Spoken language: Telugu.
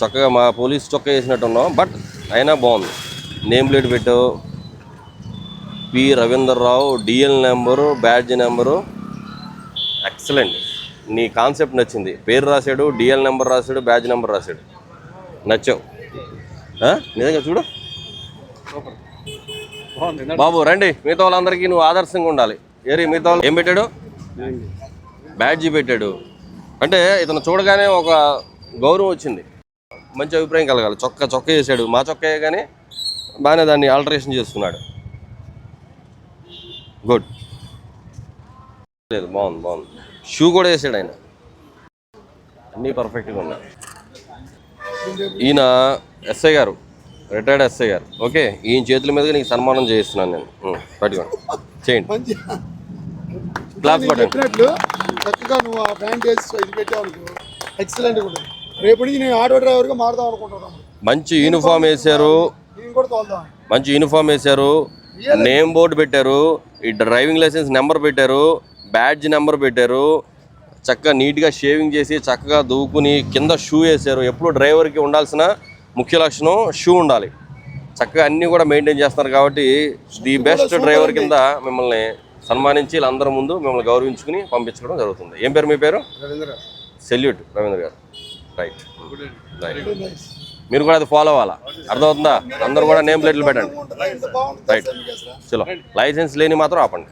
చక్కగా మా పోలీస్ చొక్కా వేసినట్టు ఉన్నాం బట్ అయినా బాగుంది. నేమ్ ప్లేట్ పెట్టావు P. Ravinder Rao DL number badge number. Excellent. నీ కాన్సెప్ట్ నచ్చింది. పేరు రాశాడు డిఎల్ నెంబర్ రాశాడు బ్యాడ్జ్ నెంబర్ రాశాడు. నచ్చావు? నిజంగా చూడు. బాబు రండి. మిగతా వాళ్ళందరికీ నువ్వు ఆదర్శంగా ఉండాలి. ఏరి మిగతా వాళ్ళు ఏం పెట్టాడు? బ్యాడ్జీ పెట్టాడు. అంటే ఇతను చూడగానే ఒక గౌరవం వచ్చింది. మంచి అభిప్రాయం కలగాలి. చొక్క చొక్క చేశాడు మా చొక్కే కానీ బాగానే దాన్ని ఆల్టరేషన్ చేసుకున్నాడు గుడ్ లేదు బాగుంది బాగుంది. షూ కూడా వేసాడు ఆయన. అన్నీ పర్ఫెక్ట్గా ఉన్నాయి. ఈయన ఎస్ఐ గారు రిటైర్డ్ ఎస్ఐ గారు. ఓకే ఈయన చేతుల మీదుగా నీకు సన్మానం చేయిస్తున్నాను నేను. పట్టుకోండి. చేయండి. నేను పట్టండి చెప్పినట్లు చక్కగా నువ్వు ఆ బ్యాండేజ్ ఇది పెట్టావు అనుకో. ఎక్సలెంట్ కూడా. రేపు నుంచి నేను ఆటో డ్రైవర్గా మారుదాం అనుకుంటున్నాను. మంచి యూనిఫామ్ వేశారు. నేను కూడా తోలుదాం. మంచి యూనిఫామ్ వేశారు. నేమ్ బోర్డు పెట్టారు. ఈ డ్రైవింగ్ లైసెన్స్ నెంబర్ పెట్టారు. బ్యాడ్జ్ నెంబర్ పెట్టారు. చక్కగా నీట్గా షేవింగ్ చేసి చక్కగా దూకుని కింద షూ వేశారు. ఎప్పుడు డ్రైవర్కి ఉండాల్సిన ముఖ్య లక్షణం షూ ఉండాలి. చక్కగా అన్నీ కూడా మెయింటైన్ చేస్తున్నారు కాబట్టి ది బెస్ట్ డ్రైవర్ కింద మిమ్మల్ని సన్మానించి వీళ్ళందరి ముందు మిమ్మల్ని గౌరవించుకుని పంపించడం జరుగుతుంది. ఏం పేరు మీ పేరు? సెల్యూట్ రవీంద్ర గారు. రైట్ రైట్ మీరు కూడా అది ఫాలో అవ్వాలా? అర్థమవుతుందా? అందరూ కూడా నేమ్ ప్లేట్లు పెట్టండి. రైట్ చలో. లైసెన్స్ లేని మాత్రం ఆపండి.